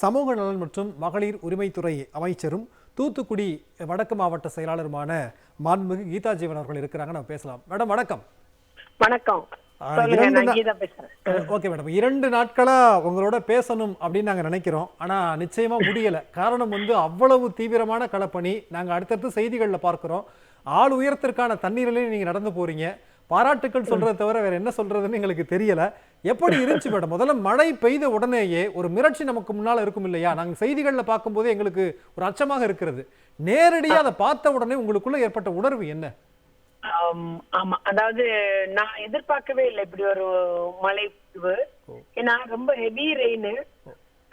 சமூக நலன் மற்றும் மகளிர் உரிமைத்துறை அமைச்சரும் தூத்துக்குடி வடக்கு மாவட்ட செயலாளருமான மாண்புமிகு கீதா ஜீவன் அவர்கள் இருக்கிறாங்க. நம்ம பேசலாம். மேடம் வணக்கம். வணக்கம். Okay madam. இரண்டு நாட்களா உங்களோட பேசணும் அப்படின்னு நாங்க நினைக்கிறோம். ஆனா நிச்சயமா முடியல. காரணம் வந்து அவ்வளவு தீவிரமான களப்பணி நாங்க அடுத்தடுத்து செய்திகள்ல பார்க்கிறோம். ஆள் உயரத்திற்கான தண்ணீரிலே நீங்க நடந்து போறீங்க. பாராட்டுக்கள் சொல்றதை தவிர வேற என்ன சொல்றதுன்னு எங்களுக்கு தெரியல. எப்படி இருந்துச்சு மேடம் முதல்ல மழை பெய்த உடனேயே ஒரு மிரட்சி நமக்கு முன்னால இருக்கும் இல்லையா? நாங்க செய்திகள்ல பார்க்கும்போது எங்களுக்கு ஒரு அச்சமாக இருக்கிறது. நேரடியா அதை பார்த்த உடனே உங்களுக்குள்ள ஏற்பட்ட உணர்வு என்ன? ஆம், அதாவது நான் எதிர்பார்க்கவே இல்லை இப்படி ஒரு மழை ஏன்னா ரொம்ப ஹெவி ரெயின்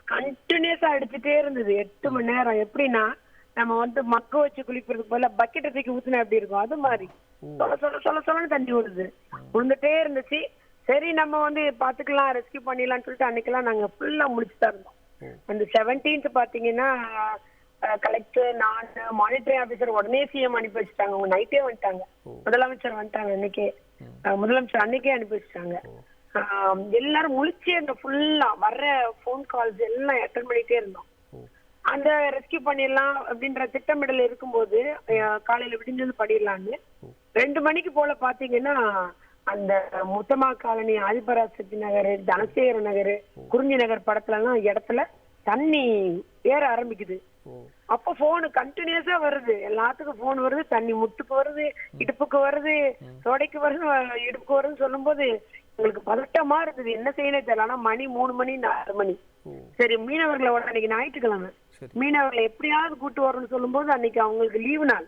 கண்டினியூஸா அடிச்சுட்டே இருந்தது. எட்டு மணி நேரம். எப்படின்னா நம்ம வந்து மக்க வச்சு குளிக்கிறதுக்கு போல பக்கெட்டை தூக்கி ஊத்துனா எப்படி இருக்கும்? அது மாதிரி. சொல்ல சொல்ல சொல்ல சொல்லன்னு தண்ணி விழுது விழுந்துட்டே இருந்துச்சு. சரி நம்ம வந்து பாத்துக்கலாம் ரெஸ்கியூ பண்ணிடலாம்னு சொல்லிட்டு அன்னைக்கெல்லாம் நாங்க ஃபுல்லா முடிச்சு இருந்தோம். அந்த செவன்டீன்த் பாத்தீங்கன்னா கலெக்டர் நான் மானிட்டரிங் ஆபீசர் உடனே சிஎம் அனுப்பி வச்சுட்டாங்க. அவங்க நைட்டே வந்துட்டாங்க. முதலமைச்சர் வந்துட்டாங்க அன்னைக்கே. முதலமைச்சர் அன்னைக்கே அனுப்பி வச்சுட்டாங்க. எல்லாரும் முழிச்சு அந்த ஃபுல்லா வர்ற ஃபோன் கால்ஸ் எல்லாம் அட்டன் பண்ணிட்டே இருந்தோம். அந்த ரெஸ்கியூ பண்ணிடலாம் அப்படின்ற திட்டமிடல் இருக்கும்போது காலையில விடிஞ்சது பண்ணிடலான்னு. ரெண்டு மணிக்கு போல பாத்தீங்கன்னா அந்த முத்தமா காலனி ஆதிபராசக்தி நகர் தனசேகர நகர் குறிஞ்சி நகர் படத்துல எல்லாம் இடத்துல தண்ணி ஏற ஆரம்பிக்குது. அப்ப போன் கண்டினியூஸா வருது. எல்லாத்துக்கும் போன் வருது. தண்ணி முட்டுக்கு வருது இடுப்புக்கு வருது தொடைக்கு வருது இடுப்புக்கு வருதுன்னு சொல்லும்போது எங்களுக்கு பதட்டமா இருந்தது என்ன செய்யணும் தெரியல. ஆனா மணி மூணு மணி நாலு மணி. சரி மீனவர்களை உடனே அன்னைக்கு ஞாயிற்றுக்கிழமை. மீனவர்களை எப்படியாவது கூட்டு வரணும்னு சொல்லும்போது அன்னைக்கு அவங்களுக்கு லீவு நாள்.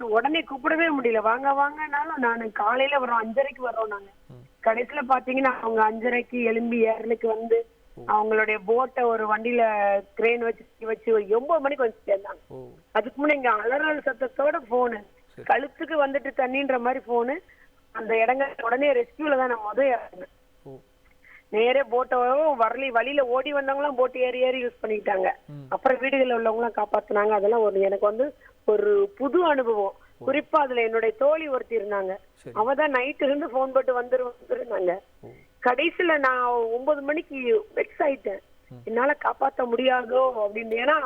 உடனே கூப்பிடவே முடியல. வாங்க வாங்கனாலும் நான் காலையில வரோம் அஞ்சரைக்கு வரோம் நாங்க. கடைசியில பாத்தீங்கன்னா அவங்க அஞ்சரைக்கு எலும்பி ஏறலுக்கு வந்து அவங்களுடைய போட்டை ஒரு வண்டியில கிரேன் வச்சு வச்சு ஒரு ஒன்பது மணிக்கு வந்து சேர்ந்தாங்க அதுக்கு முன்ன இங்க அலறல் சத்தத்தோட போனு கழுத்துக்கு வந்துட்டு தண்ணின்ற மாதிரி போனு அந்த இடங்க உடனே ரெஸ்கியூல தான் நான் முதல் இறங்கினேன். நேரே போட்டை வரலி வழியில ஓடி வந்தவங்களாம் போட்டு ஏறி ஏறி யூஸ் பண்ணிக்கிட்டாங்க. அப்புறம் வீடுகளில் உள்ளவங்களாம் காப்பாத்துனாங்க. அதெல்லாம் ஒரு எனக்கு வந்து ஒரு புது அனுபவம். குறிப்பா அதுல என்னுடைய தோழி ஒருத்தி இருந்தாங்க. அவ தான் நைட்டு இருந்து போன் போட்டு வந்துரு வந்துருந்தாங்க. கடைசியில நான் ஒன்பது மணிக்கு வெக்ஸ் ஆயிட்டேன். என்னால காப்பாத்த முடியாதோ அப்படின்னு ஏன்னா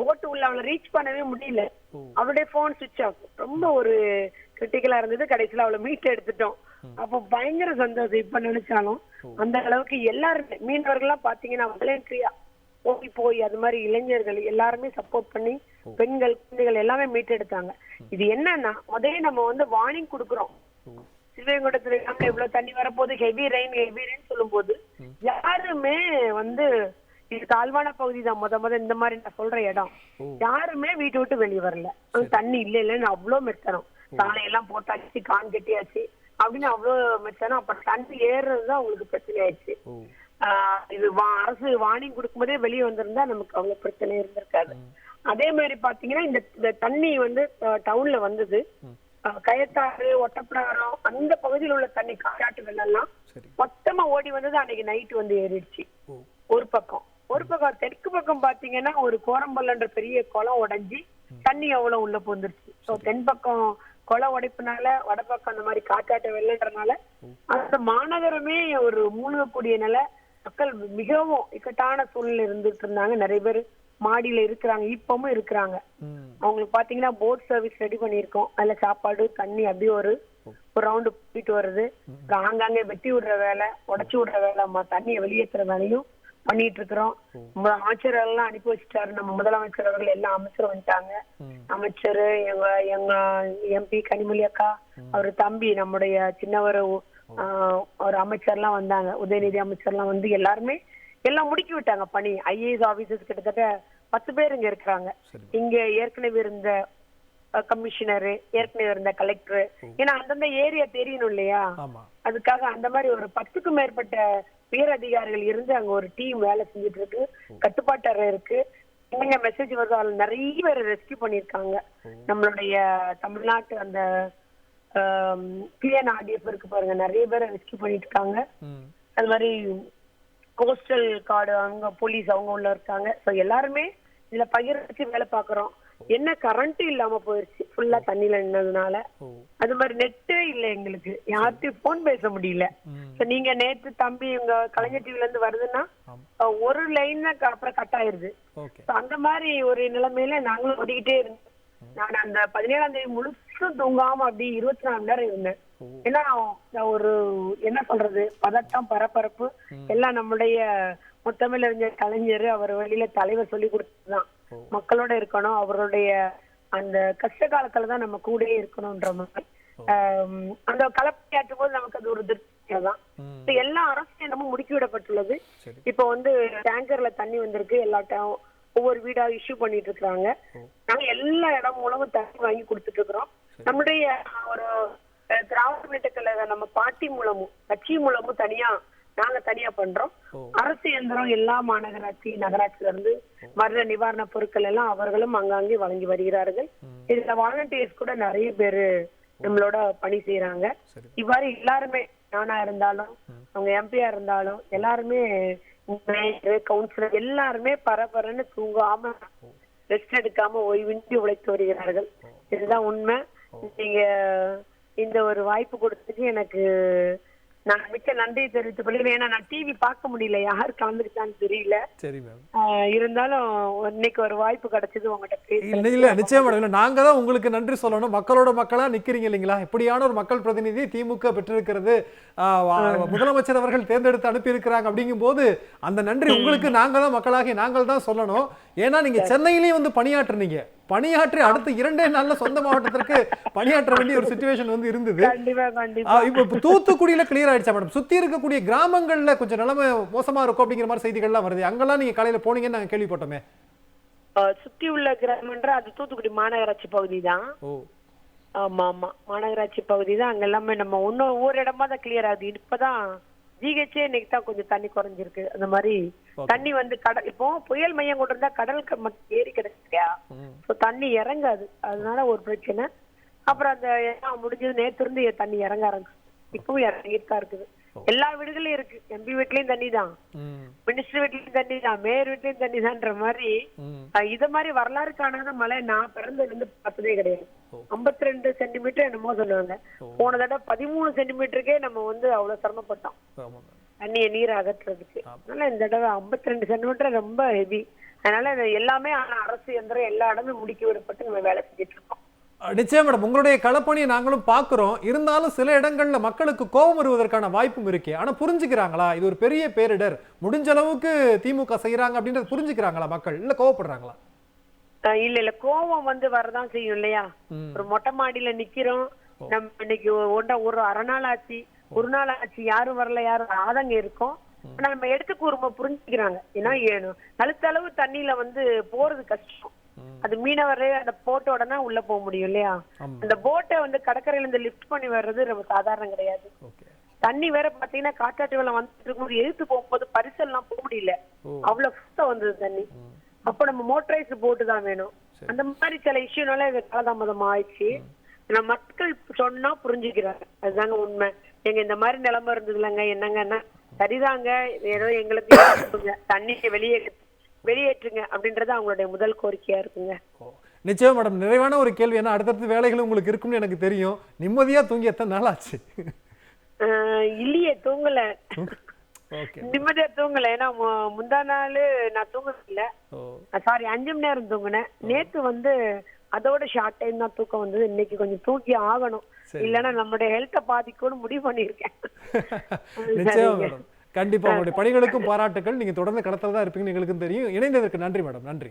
போட்டு உள்ள அவளை ரீச் பண்ணவே முடியல. அவளுடைய போன் சுவிட்ச் ஆஃப் ரொம்ப ஒரு கிரிட்டிக்கலா இருந்தது. கடைசியில அவளை மீட் எடுத்துட்டோம். அப்போ பயங்கர சந்தோஷம் இப்ப நினைச்சாலும் அந்த அளவுக்கு எல்லாருமே மீனவர்கள்லாம் பாத்தீங்கன்னா வாலண்டரியா போய் போய் அது மாதிரி இளைஞர்கள் எல்லாருமே சப்போர்ட் பண்ணி பெண்கள் குழந்தைகள் எல்லாமே மீட் எடுத்தாங்க இது என்னன்னா முதல்ல நம்ம வந்து வார்னிங் கொடுக்குறோம். சிவகங்கடத்துல இல்லாம இவ்வளவு தண்ணி வரப்போகுது ஹெவி ரெயின் ஹெவி ரெயின் சொல்லும்போது யாருமே வந்து இது தாழ்வான பகுதி தான் முத முத இந்த மாதிரி நான் சொல்ற இடம். யாருமே வீட்டை விட்டு வெளியே வரல. தண்ணி இல்ல இல்லன்னு அவ்வளவு மெத்தனம். சாலையெல்லாம் போட்டாச்சு கான் கட்டியாச்சு. அப்படின்னு அவ்வளவு மெத்தனம் அப்ப தண்ணி ஏறுறதுதான் உங்களுக்கு பிரச்சனை ஆயிடுச்சு இது வா- அரசு வார்னிங் கொடுக்கும்போதே வெளியே வந்திருந்தா நமக்கு அவ்வளவு பிரச்சனை இருந்திருக்காது. அதே மாதிரி பாத்தீங்கன்னா இந்த தண்ணி வந்து டவுன்ல வந்தது. கயத்தாறு ஒட்டப்பிடாரம் அந்த பகுதியில் உள்ள தண்ணி காட்டாட்டு வெள்ளம்லாம் சரி. மொத்தமா ஓடி வந்தது அன்னைக்கு நைட் வந்து ஏறிடுச்சு. ஒரு பக்கம். ஒரு பக்கம் தெற்கு பக்கம் பாத்தீங்கன்னா ஒரு கோரம்பல்லன்ற பெரிய குளம் உடைஞ்சி தண்ணி அவ்வளவு உள்ள போந்துருச்சு. தென் பக்கம் குளம் உடைப்புனால வடபக்கம் அந்த மாதிரி காற்றாட்ட வெள்ளன்றனால அந்த மாநகரமே ஒரு மூழ்கக்கூடிய நிலை. மக்கள் மிகவும் இக்கட்டான சூழ்நிலை இருந்துட்டு இருந்தாங்க. நிறைய பேர் மாடியில இருக்கிறாங்க இப்பவும் இருக்கிறாங்க. அவங்களுக்கு பாத்தீங்கன்னா போட் சர்வீஸ் ரெடி பண்ணியிருக்கோம். அதுல சாப்பாடு தண்ணி அப்படியே ஒரு ஒரு ரவுண்டு போயிட்டு வருது. அப்புறம் ஆங்காங்கே வெட்டி விடுற வேலை உடைச்சு விடுற வேலை தண்ணியை வெளியேற்றுற வேலையும் பண்ணிட்டு இருக்கிறோம் அமைச்சர்கள் எல்லாம் அனுப்பி வச்சுட்டாரு. நம்ம முதலமைச்சர் அவர்கள் எல்லாம் அமைச்சர் வந்துட்டாங்க. அமைச்சர் எங்க எங்க எம்பி கனிமொழி அக்கா அவர் தம்பி நம்முடைய சின்னவர் ஒரு அமைச்சர்லாம் வந்தாங்க. உதயநிதி அமைச்சர்லாம் வந்து எல்லாருமே எல்லாம் முடுக்கி விட்டாங்க பணி. ஐஏஎஸ் ஆபீசர்ஸ் கிட்டத்தட்ட பத்து பேர் இங்க இருக்கிறாங்க. இங்க ஏற்கனவே இருந்த கமிஷனர் ஏற்கனவே இருந்த கலெக்டர். ஏன்னா அந்தந்த ஏரியா தெரியணும் இல்லையா? அதுக்காக அந்த மாதிரி ஒரு பத்துக்கும் மேற்பட்ட உயர் அதிகாரிகள் இருந்து அங்க ஒரு டீம் வேலை செஞ்சுட்டு இருக்கு. கட்டுப்பாட்டறை இருக்கு. எங்க மெசேஜ் வருதோ. அதுல நிறைய பேர் ரெஸ்கியூ பண்ணிருக்காங்க நம்மளுடைய தமிழ்நாட்டு அந்த பிஎன் ஆர்டிஎஃப் இருக்கு பாருங்க. நிறைய பேரை ரெஸ்கியூ பண்ணிட்டு இருக்காங்க. அது மாதிரி கோஸ்டல் கார்டு அவங்க போலீஸ் அவங்க உள்ள இருக்காங்க. ஸோ எல்லாருமே இதுல பகிர வச்சு வேலை பார்க்கறோம். என்ன கரண்ட் இல்லாம போயிருச்சு. ஃபுல்லா தண்ணியில நின்னதுனால. அது மாதிரி நெட்டே இல்ல எங்களுக்கு. யார்கிட்டயும் போன் பேச முடியல. நீங்க நேத்து தம்பி உங்க கலைஞர் டிவில இருந்து வருதுன்னா ஒரு லைன் அப்புறம் கட் ஆயிருது. அந்த மாதிரி ஒரு நிலைமையில நாங்களும் ஓடிக்கிட்டே இருந்தோம். நான் அந்த பதினேழாம் தேதி முழுசும் தூங்காம அப்படி இருபத்தி நாலு மணி நேரம் இருந்தேன். ஏன்னா ஒரு என்ன சொல்றது பதட்டம் பரபரப்பு எல்லாம் நம்முடைய முத்தமிழறிஞர் கலைஞர் அவர் வழியில தலைவர் சொல்லி கொடுத்ததுதான். ஓ. மக்களோட இருக்கணும் அவருடைய அந்த கஷ்ட காலத்துல தான் நம்ம கூடயே இருக்கணும்ன்ற மாதிரி. அந்த கலப்பையாற்றும் போது நமக்கு அது ஒரு. இப்ப எல்லா அரசு என்னமோ முடுக்கி விடப்பட்டுள்ளது இப்ப வந்து டேங்கர்ல தண்ணி வந்திருக்கு எல்லா ஒவ்வொரு வீடா இஷ்யூ பண்ணிட்டு இருக்காங்க. நாங்க எல்லா இடம் மூலமும் தண்ணி வாங்கி கொடுத்துட்டு இருக்கிறோம் நம்முடைய ஒரு திராவிட முன்னேற்ற நம்ம பார்ட்டி மூலமும் கட்சி மூலமும் தனியா நாங்க தனியா பண்றோம். அரசு இயந்திரம் எல்லா மாநகராட்சி நகராட்சியில இருந்து மருத நிவாரண பொருட்கள் எல்லாம் அவர்களும் அங்கங்கே வழங்கி வருகிறார்கள். இதுல வாலண்டியர்ஸ் கூட நிறைய பேரு நம்மளோட பணி செய்யறாங்க இவ்வாறு எல்லாருமே நானா இருந்தாலும் அவங்க எம்பியா இருந்தாலும் எல்லாருமே கவுன்சிலர் எல்லாருமே பரபரன்னு தூங்காம ரெஸ்ட் எடுக்காம ஓய்வின்றி உழைத்து வருகிறார்கள். இதுதான் உண்மை. நீங்க இந்த ஒரு வாய்ப்பு கொடுத்ததுக்கு எனக்கு நான் மிக்க நன்றி தெரிவித்துக் கொள்கிறேன். ஏன்னா நான் டிவி பார்க்க முடியல. யார் கலந்துக்கிட்டான்னு தெரியல. சரி மேம் இருந்தாலும் இன்னைக்கு ஒரு வாய்ப்பு கிடைச்சது உங்ககிட்ட இல்ல இல்ல நிச்சயம் இல்ல. நாங்க தான் உங்களுக்கு நன்றி சொல்லணும். மக்களோட மக்களா நிக்கிறீங்க இல்லைங்களா? இப்படியான ஒரு மக்கள் பிரதிநிதி திமுக பெற்றிருக்கிறது முதலமைச்சர் அவர்கள் தேர்ந்தெடுத்து அனுப்பியிருக்கிறாங்க அப்படிங்கும்போது அந்த நன்றி உங்களுக்கு நாங்க தான் மக்களாகி நாங்கள் தான் சொல்லணும். ஏன்னா நீங்க சென்னையிலேயே வந்து பணியாற்றுனீங்க. பணியாற்றி அடுத்த இரண்டே நாள்ல சொந்த மாவட்டத்திற்கு பணியாற்ற வேண்டிய ஒரு சுச்சுவேஷன் வந்து இருந்தது. இப்போ தூத்துக்குடியில கிளியர் ஆயிடுச்சா மேடம் சுத்தி இருக்கக்கூடிய கிராமங்கள்ல கொஞ்சம் நிலைமை மோசமா இருக்கும் அப்படிங்கிற மாதிரி செய்திகள்லாம் வருது. அங்கெல்லாம் நீங்க காலையில போனீங்கன்னு நாங்க கேள்விப்பட்டோமே. சுத்தி உள்ள கிராமன்ற அது தூத்துக்குடி மாநகராட்சி பகுதி தான். ஆமா ஆமா. மாநகராட்சி பகுதி தான். அங்க எல்லாமே நம்ம இன்னும் ஒவ்வொரு இடமா தான் கிளியர் ஆகுது. இப்பதான் ஜிஹெச்சே இன்னைக்கு தான் கொஞ்சம் தண்ணி குறைஞ்சிருக்கு. அந்த மாதிரி தண்ணி வந்து கடல் இப்போ புயல் மையம் கொண்டு இருந்தா கடலுக்கு மட்டும் ஏறி. ஸோ தண்ணி இறங்காது. அதனால ஒரு பிரச்சனை. அப்புறம் அந்த எல்லாம் முடிஞ்சது நேத்து இருந்து தண்ணி இறங்க ஆரம்பிச்சு. இப்பவும் இறங்கிட்டு தான் இருக்குது. எல்லா வீடுகளையும் இருக்கு. எம்பி வீட்லயும் தண்ணி தான். மினிஸ்டர் வீட்லயும் தண்ணி தான். மேயர் வீட்லயும் தண்ணி தான்ற மாதிரி இத மாதிரி வரலாறு காணாத மழை நான் பிறந்ததுல இருந்து பார்த்ததே கிடையாது. ஐம்பத்தி ரெண்டு சென்டிமீட்டர் என்னமோ சொன்னாங்க போன தடவை பதிமூணு சென்டிமீட்டருக்கே நம்ம வந்து அவ்வளவு சிரமப்பட்டோம். தண்ணியை நீர் அகற்றுறதுக்கு. அதனால இந்த தடவை ஐம்பத்தி ரெண்டு சென்டிமீட்டர் ரொம்ப ஹெவி அதனால எல்லாமே அரசு எந்திரம் எல்லா இடமும் முடுக்கி விடப்பட்டு நம்ம வேலை செஞ்சுட்டு இருக்கோம். நிச்சயம் மேடம். உங்களுடைய களப்பணியை நாங்களும் பார்க்கிறோம். இருந்தாலும் சில இடங்கள்ல மக்களுக்கு கோபம் வருவதற்கான வாய்ப்பும் இருக்கு. ஆனா புரிஞ்சுக்கிறாங்களா? இது ஒரு பெரிய பேரிடர். முடிஞ்ச அளவுக்கு திமுக செய்யறாங்க அப்படின்றது புரிஞ்சுக்கிறாங்களா மக்கள்? இல்ல கோவப்படுறாங்களா? இல்ல இல்ல. கோவம் வந்து வரதான் செய்யும் இல்லையா. ஒரு மொட்டை மாடியில நிக்கிறோம். நம்ம இன்னைக்கு ஒன்ற ஒரு அரை நாள் ஆச்சு. ஒரு நாள் ஆச்சு யாரும் வரல யாரும் ஆதங்க இருக்கும். ஆனா நம்ம எடுத்து கூறும புரிஞ்சுக்கிறாங்க. ஏன்னா கழுத்தளவு தண்ணியில வந்து போறது கஷ்டம். அது மீனவரே அந்த போட்டோட தான் உள்ள போக முடியும் இல்லையா? அந்த போட்டை வந்து கடற்கரையில இருந்து லிஃப்ட் பண்ணி வர்றது ரொம்ப சாதாரணம் கிடையாது. தண்ணி வேற பாத்தீங்கன்னா காட்டாட்டு வெள்ளம் வந்துட்டு இருக்கும்போது எதிர்த்து போகும்போது பரிசல்லாம் போக முடியல. அவ்வளவு சுத்தம் வந்தது தண்ணி. அப்ப நம்ம மோட்டரைஸ் போட்டு தான் வேணும். அந்த மாதிரி சில இஷ்யூனால இது காலதாமதம் ஆயிடுச்சு நம்ம மக்கள் சொன்னா புரிஞ்சுக்கிறாங்க. அதுதாங்க உண்மை. எங்க இந்த மாதிரி நிலைமை இருந்தது இல்லைங்க என்னங்கன்னா சரிதாங்க ஏதோ எங்களுக்கு. தண்ணியை வெளியே வெளியேற்றுங்க அப்படின்றது அவங்களுடைய முதல் கோரிக்கையா இருக்குங்க. நிச்சயம் மேடம். நிறைவான ஒரு கேள்வி. ஏன்னா அடுத்தடுத்து வேலைகள் உங்களுக்கு இருக்கும்னு எனக்கு தெரியும். நிம்மதியா தூங்கி எத்தனை நாள் ஆச்சு? இல்லையே தூங்கல. நிம்மதியா தூங்கல. ஏன்னா முந்தா நாள் நான் ஓ. சாரி அஞ்சு மணி நேரம் தூங்கினேன். நேத்து வந்து அதோட ஷார்ட் டைம் தான் தூக்கம் வந்தது. இன்னைக்கு கொஞ்சம் தூக்கி ஆகணும். இல்லைன்னா நம்மளுடைய ஹெல்த்தை பாதிக்கும்னு முடிவு பண்ணியிருக்கேன். நிச்சயம் மேடம். கண்டிப்பா உங்களுடைய பணிகளுக்கும் பாராட்டுகள் நீங்க தொடர்ந்து களத்துல தான் இருப்பீங்கன்னு எங்களுக்கும் தெரியும். இணைந்ததற்கு நன்றி மேடம். நன்றி.